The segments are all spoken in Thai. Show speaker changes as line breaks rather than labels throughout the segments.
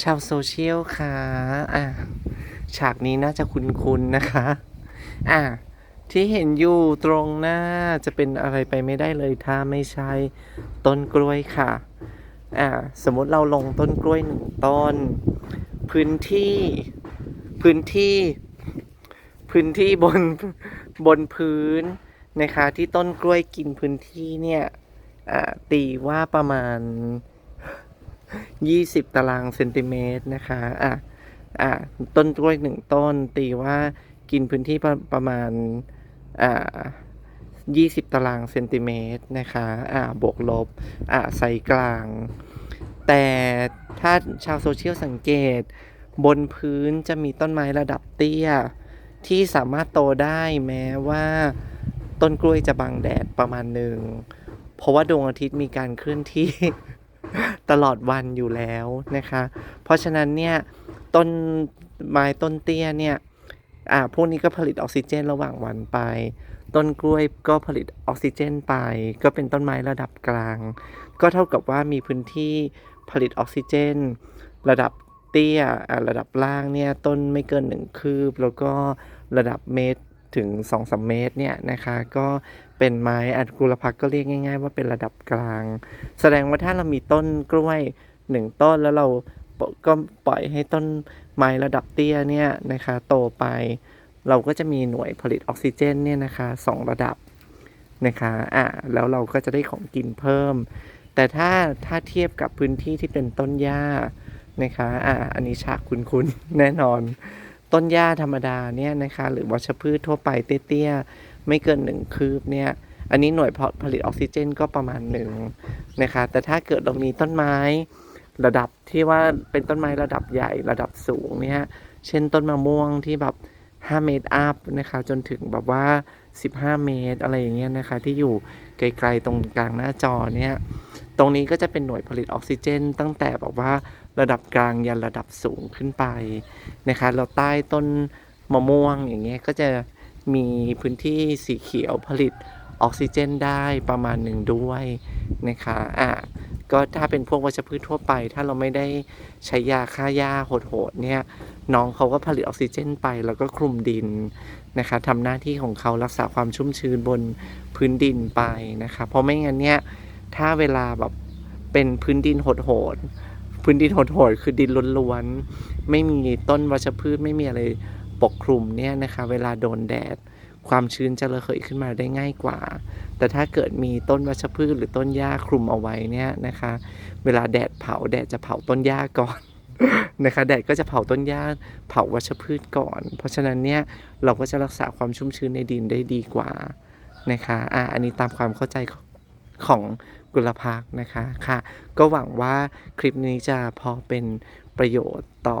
ชาวโซเชียลค่ะอะ ฉากนี้น่าจะคุ้นๆนะคะ อะ ที่เห็นอยู่ตรงหน้าจะเป็นอะไรไปไม่ได้เลยถ้าไม่ใช่ต้นกล้วยค่ะ อ่าสมมติเราลงต้นกล้วยหนึ่งต้น พื้นที่ พื้นที่ พื้นที่บน บนพื้นนะคะ ที่ต้นกล้วยกินพื้นที่เนี่ย อ่าตีว่าประมาณ 20ตารางเซนติเมตรนะคะ อะ อ่าต้นกล้วยหนึ่งต้น ตีว่ากินพื้นที่ประประมาณ อ่า20ตารางเซนติเมตรนะคะ อ่า บวกลบ อ่าไซส์กลาง แต่ถ้าชาวโซเชียลสังเกต บนพื้นจะมีต้นไม้ระดับเตี้ย ที่สามารถโตได้แม้ว่าต้นกล้วยจะบังแดดประมาณหนึ่ง เพราะว่าดวงอาทิตย์มีการเคลื่อนที่ ตลอดวันอยู่แล้วนะคะ เพราะฉะนั้นเนี่ยต้นไม้ต้นเตี้ยเนี่ยอ่าพวกนี้ก็ผลิตออกซิเจนระหว่างวันไป ต้นกล้วยก็ผลิตออกซิเจนไป ก็เป็นต้นไม้ระดับกลาง ก็เท่ากับว่ามีพื้นที่ผลิตออกซิเจน ระดับเตี้ยระดับล่างเนี่ยต้นไม่เกินหนึ่งคืบ แล้วก็ระดับเมตร ถึง2อสเมตรเนี่ยนะคะ ก็เป็นไม้อัดกุลพักก็เรียกง่าย ๆ ว่าเป็นระดับกลาง แสดงว่าถ้าเรามีต้นกล้วยหนึ่งต้นแล้วเราก็ปล่อยให้ต้นไม้ระดับเตี้ยเนี่ยนะคะโตไป เราก็จะมีหน่วยผลิตออกซิเจนเนี่ยนะคะสองระดับนะคะอ่าแล้วเราก็จะได้ของกินเพิ่ม แต่ถ้าถ้าเทียบกับพื้นที่ที่เป็นต้นหญ้านะคะอ่าอันนี้ฉากคุ้นๆแน่นอน ต้นหญ้าธรรมดาเนี่ยนะคะหรือวัชพืชทั่วไปเตี้ยๆไม่เกินหนึ่งคืบเนี่ยอันนี้หน่วยผลิตออกซิเจนก็ประมาณหนึ่งนะคะแต่ถ้าเกิดเรามีต้นไม้ระดับที่ว่าเป็นต้นไม้ระดับใหญ่ระดับสูงเนี่ยเช่นต้นมะม่วงที่แบบ 5 เมตรอัพนะคะจนถึงแบบว่า 15 เมตรอะไรอย่างเงี้ยนะคะ ที่อยู่ไกลๆตรงกลางหน้าจอเนี่ยตรงนี้ก็จะเป็นหน่วยผลิตออกซิเจน ตั้งแต่แบบว่าระดับกลางยันระดับสูงขึ้นไปนะคะแล้วใต้ต้นมะม่วงอย่างเงี้ยก็จะมีพื้นที่สีเขียวผลิตออกซิเจนได้ประมาณหนึ่งด้วยนะคะอะ ก็ถ้าเป็นพวกวัชพืชทั่วไป ถ้าเราไม่ได้ใช้ยาฆ่าหญ้าโหดๆเนี่ยน้องเขาก็ผลิตออกซิเจนไป แล้วก็คลุมดินนะคะทำหน้าที่ของเขารักษาความชุ่มชื้นบนพื้นดินไปนะคะเพราะไม่งั้นเนี่ยถ้าเวลาแบบเป็นพื้นดินโหดๆพื้นดินโหดๆคือดินล้วนๆไม่มีต้นวัชพืชไม่มีอะไรปกคลุมเนี่ยนะคะ เวลาโดนแดดความชื้นจะระเหยขึ้นมาได้ง่ายกว่า แต่ถ้าเกิดมีต้นวัชพืชหรือต้นหญ้าคลุมเอาไว้เนี่ยนะคะ เวลาแดดเผาแดดจะเผาต้นหญ้าก่อนนะคะแดดก็จะเผาต้นหญ้าเผาวัชพืชก่อน เพราะฉะนั้นเนี่ยเราก็จะรักษาความชุ่มชื้นในดินได้ดีกว่านะคะอะอันนี้ตามความเข้าใจของกุลภักนะคะค่ะ ก็หวังว่าคลิปนี้จะพอเป็นประโยชน์ต่อ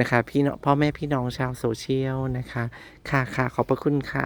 นะคะพี่น้องพ่อแม่พี่น้องชาวโซเชียลนะคะ ค่ะค่ะขอบพระคุณค่ะ